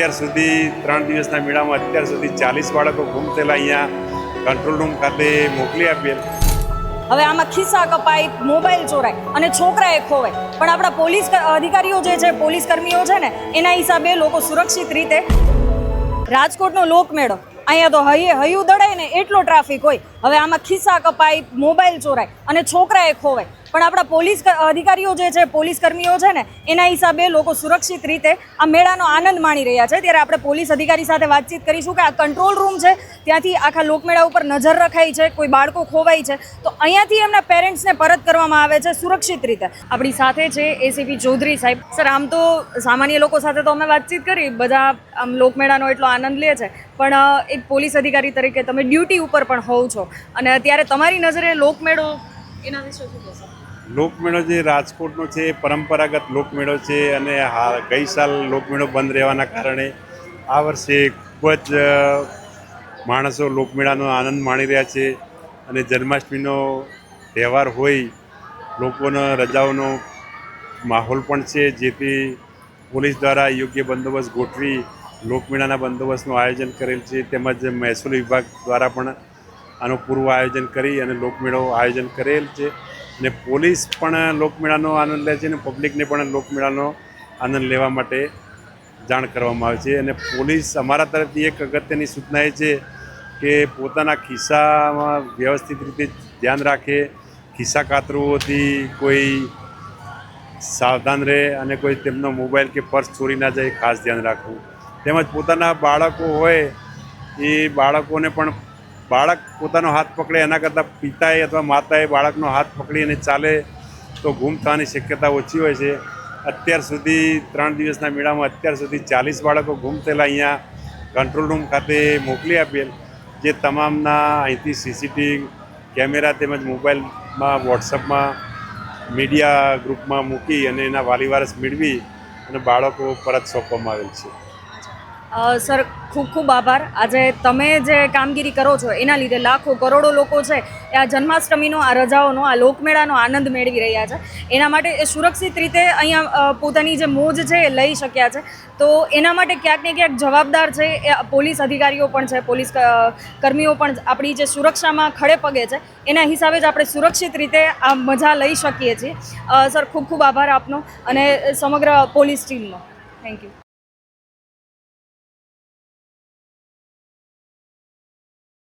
અત્યાર સુધી ત્રણ દિવસના મેળામાં અત્યાર સુધી ચાલીસ બાળકો ગુમ થયેલા અહીંયા કંટ્રોલ રૂમ ખાતે મોકલી આપીએ હવે આમાં ખિસ્સા કપાય મોબાઈલ ચોરાય અને છોકરાએ ખોવાય પણ આપણા પોલીસ અધિકારીઓ જે છે, પોલીસ કર્મીઓ છે ને, એના હિસાબે લોકો સુરક્ષિત રીતે રાજકોટનો લોકમેળો. અહીંયા તો હૈયે, હૈયું દડાય ને એટલો ટ્રાફિક હોય. હવે આમાં ખિસ્સા કપાય મોબાઈલ ચોરાય અને છોકરાએ ખોવાય પણ આપણા પોલીસ અધિકારીઓ જે છે પોલીસ કર્મીઓ છે ને, એના હિસાબે લોકો સુરક્ષિત રીતે આ મેળાનો આનંદ માણી રહ્યા છે. ત્યારે આપણે પોલીસ અધિકારી સાથે વાતચીત કરીશું કે આ કંટ્રોલ રૂમ છે, ત્યાંથી આખા લોકમેળા ઉપર નજર રખાઈ છે, કોઈ બાળકો ખોવાય છે. તો અહીંયાથી એમના પેરેન્ટ્સને પરત કરવામાં આવે છે સુરક્ષિત રીતે. આપણી સાથે છે એસીપી ચૌધરી સાહેબ. સર, આમ તો સામાન્ય લોકો સાથે તો અમે વાતચીત કરી, બધા આમ લોકમેળાનો એટલો આનંદ લે છે. પણ એક પોલીસ અધિકારી તરીકે તમે ડ્યુટી ઉપર પણ હોવ છો. અને અત્યારે તમારી નજરે લોકમેળો એના વિશે શું કહેશો? લોકમેળો જે રાજકોટનો છે, એ પરંપરાગત લોકમેળો છે અને હા, ગઈ સાલ લોકમેળો બંધ રહેવાના કારણે આ વર્ષે ખૂબ જ માણસો લોકમેળાનો આનંદ માણી રહ્યા છે અને જન્માષ્ટમીનો તહેવાર હોય, લોકોનો રજાઓનો માહોલ પણ છે, જેથી પોલીસ દ્વારા યોગ્ય બંદોબસ્ત ગોઠવી લોકમેળાના બંદોબસ્તનું આયોજન કરેલ છે. તેમજ મહેસૂલ વિભાગ દ્વારા પણ આનું પૂર્વ આયોજન કરી અને લોકમેળો આયોજન કરેલ છે. અને પોલીસ પણ લોકમેળાનો આનંદ લે છે અને પબ્લિકને પણ લોકમેળાનો આનંદ લેવા માટે જાણ કરવામાં આવે છે. અને પોલીસ અમારા તરફથી એક અગત્યની સૂચના એ છે કે પોતાના ખિસ્સામાં વ્યવસ્થિત રીતે ધ્યાન રાખે, ખિસ્સા કાતરુઓથી કોઈ સાવધાન રહે અને કોઈ તેમનો મોબાઈલ કે પર્સ ચોરી ના જાય ખાસ ધ્યાન રાખવું. તેમજ પોતાના બાળકો હોય એ બાળકોને પણ બાળક પોતાનો હાથ પકડે, એના કરતાં પિતાએ અથવા માતાએ બાળકનો હાથ પકડી અને ચાલે, તો ગુમ થવાની શક્યતા ઓછી હોય છે. અત્યાર સુધી, ત્રણ દિવસના મેળામાં અત્યાર સુધી ચાલીસ બાળકો ગુમ થયેલા અહીંયા કંટ્રોલ રૂમ ખાતે મોકલી આપેલ, જે તમામના અહીંથી સીસીટીવી કેમેરા તેમજ મોબાઈલમાં, વોટ્સઅપમાં, મીડિયા ગ્રુપમાં મૂકી અને એના વાલીવારસ મેળવી અને બાળકો પરત સોંપવામાં આવેલ છે. સર, ખૂબ ખૂબ આભાર. આજે તમે જે કામગીરી કરો છો, એના લીધે લાખો કરોડો લોકો છે, એ આ જન્માષ્ટમીનો, આ રજાઓનો, આ લોકમેળાનો આનંદ મેળવી રહ્યા છે. એના માટે એ સુરક્ષિત રીતે અહીંયા પોતાની જે મોજ છે, એ લઈ શક્યા છે. તો એના માટે ક્યાંક ને ક્યાંક જવાબદાર છે, એ પોલીસ અધિકારીઓ પણ છે, પોલીસ કર્મીઓ પણ આપણી જે સુરક્ષામાં ખડે પગે છે, એના હિસાબે જ આપણે સુરક્ષિત રીતે આ મજા લઈ શકીએ છીએ. સર, ખૂબ ખૂબ આભાર આપનો અને સમગ્ર પોલીસ ટીમનો. Thank you